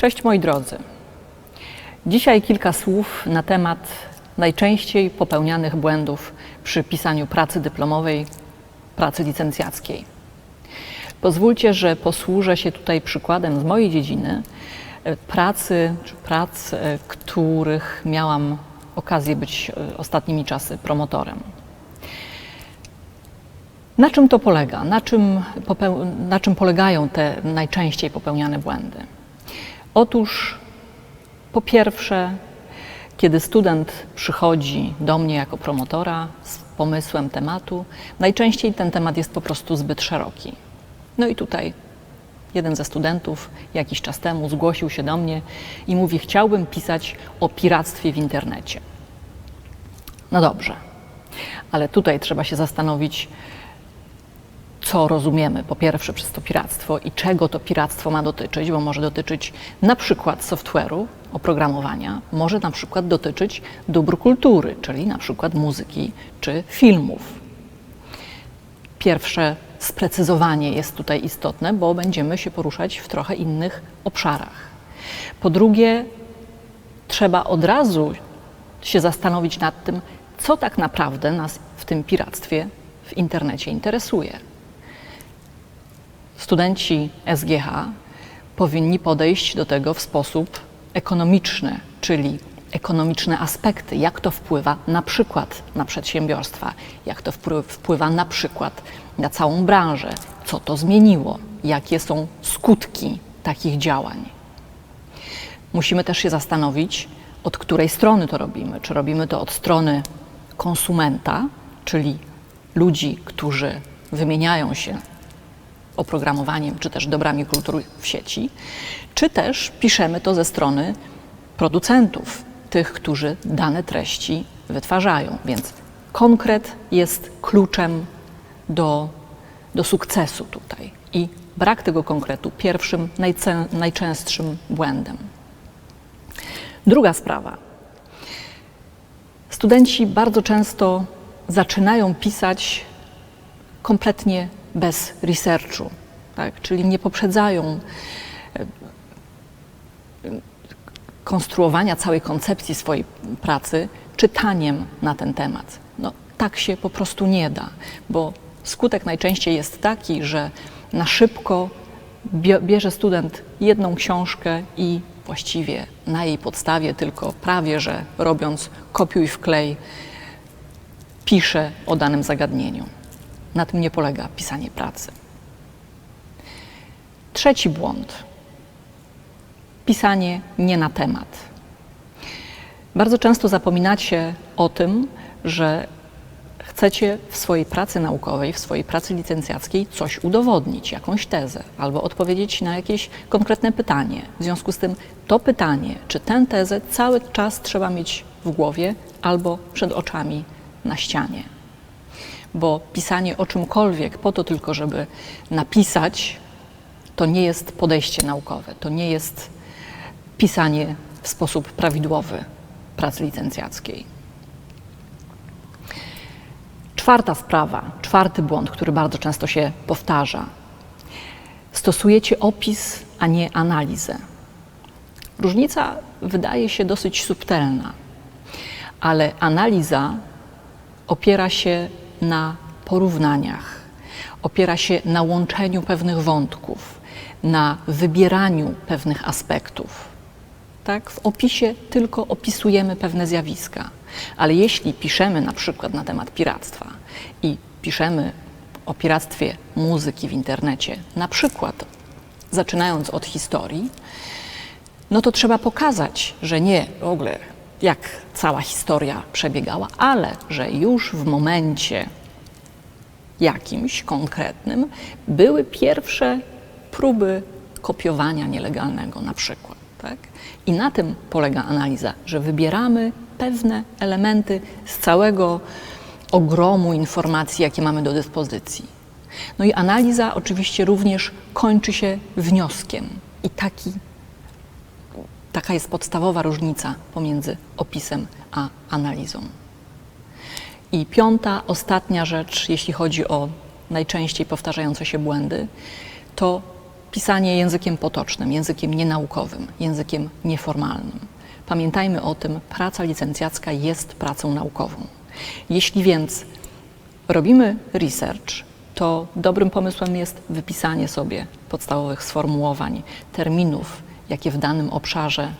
Cześć moi drodzy. Dzisiaj kilka słów na temat najczęściej popełnianych błędów przy pisaniu pracy dyplomowej, pracy licencjackiej. Pozwólcie, że posłużę się tutaj przykładem z mojej dziedziny e, pracy, czy prac, e, których miałam okazję być e, ostatnimi czasy promotorem. Na czym to polega? Na czym, na czym polegają te najczęściej popełniane błędy? Otóż po pierwsze, kiedy student przychodzi do mnie jako promotora z pomysłem tematu, najczęściej ten temat jest po prostu zbyt szeroki. No i tutaj jeden ze studentów jakiś czas temu zgłosił się do mnie i mówi: Chciałbym pisać o piractwie w internecie. No dobrze, ale tutaj trzeba się zastanowić, co rozumiemy po pierwsze przez to piractwo i czego to piractwo ma dotyczyć, bo może dotyczyć na przykład software'u, oprogramowania, może na przykład dotyczyć dóbr kultury, czyli na przykład muzyki czy filmów. Pierwsze sprecyzowanie jest tutaj istotne, bo będziemy się poruszać w trochę innych obszarach. Po drugie, trzeba od razu się zastanowić nad tym, co tak naprawdę nas w tym piractwie w internecie interesuje. Studenci SGH powinni podejść do tego w sposób ekonomiczny, czyli ekonomiczne aspekty, jak to wpływa na przykład na przedsiębiorstwa, jak to wpły- wpływa na przykład na całą branżę, co to zmieniło, jakie są skutki takich działań. Musimy też się zastanowić, od której strony to robimy. Czy robimy to od strony konsumenta, czyli ludzi, którzy wymieniają się oprogramowaniem czy też dobrami kultury w sieci, czy też piszemy to ze strony producentów, tych, którzy dane treści wytwarzają. Więc konkret jest kluczem do, do sukcesu tutaj. I brak tego konkretu pierwszym, najczęstszym błędem. Druga sprawa. Studenci bardzo często zaczynają pisać kompletnie bez researchu, tak? czyli nie poprzedzają e, konstruowania całej koncepcji swojej pracy czytaniem na ten temat. No, tak się po prostu nie da, bo skutek najczęściej jest taki, że na szybko bie- bierze student jedną książkę i właściwie na jej podstawie tylko prawie, że robiąc kopiuj wklej, pisze o danym zagadnieniu. Na tym nie polega pisanie pracy. Trzeci błąd. Pisanie nie na temat. Bardzo często zapominacie o tym, że chcecie w swojej pracy naukowej, w swojej pracy licencjackiej coś udowodnić, jakąś tezę, albo odpowiedzieć na jakieś konkretne pytanie. W związku z tym to pytanie, czy tę tezę cały czas trzeba mieć w głowie albo przed oczami na ścianie bo pisanie o czymkolwiek po to tylko, żeby napisać, to nie jest podejście naukowe, to nie jest pisanie w sposób prawidłowy pracy licencjackiej. Czwarta sprawa, czwarty błąd, który bardzo często się powtarza. Stosujecie opis, a nie analizę. Różnica wydaje się dosyć subtelna, ale analiza opiera się na porównaniach, opiera się na łączeniu pewnych wątków, na wybieraniu pewnych aspektów. Tak? W opisie tylko opisujemy pewne zjawiska, ale jeśli piszemy na przykład na temat piractwa i piszemy o piractwie muzyki w internecie, na przykład zaczynając od historii, no to trzeba pokazać, że nie w ogóle jak cała historia przebiegała, ale że już w momencie jakimś konkretnym były pierwsze próby kopiowania nielegalnego na przykład. Tak? I na tym polega analiza, że wybieramy pewne elementy z całego ogromu informacji, jakie mamy do dyspozycji. No i analiza oczywiście również kończy się wnioskiem. I taki Taka jest podstawowa różnica pomiędzy opisem a analizą. I piąta, ostatnia rzecz, jeśli chodzi o najczęściej powtarzające się błędy, to pisanie językiem potocznym, językiem nienaukowym, językiem nieformalnym. Pamiętajmy o tym, praca licencjacka jest pracą naukową. Jeśli więc robimy research, to dobrym pomysłem jest wypisanie sobie podstawowych sformułowań, terminów, jakie w danym obszarze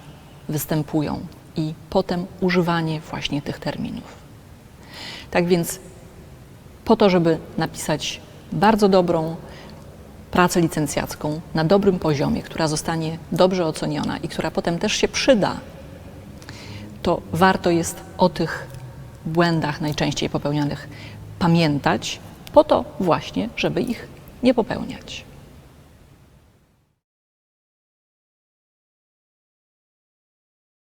występują i potem używanie właśnie tych terminów. Tak więc po to, żeby napisać bardzo dobrą pracę licencjacką na dobrym poziomie, która zostanie dobrze oceniona i która potem też się przyda, to warto jest o tych błędach najczęściej popełnianych pamiętać, po to właśnie, żeby ich nie popełniać.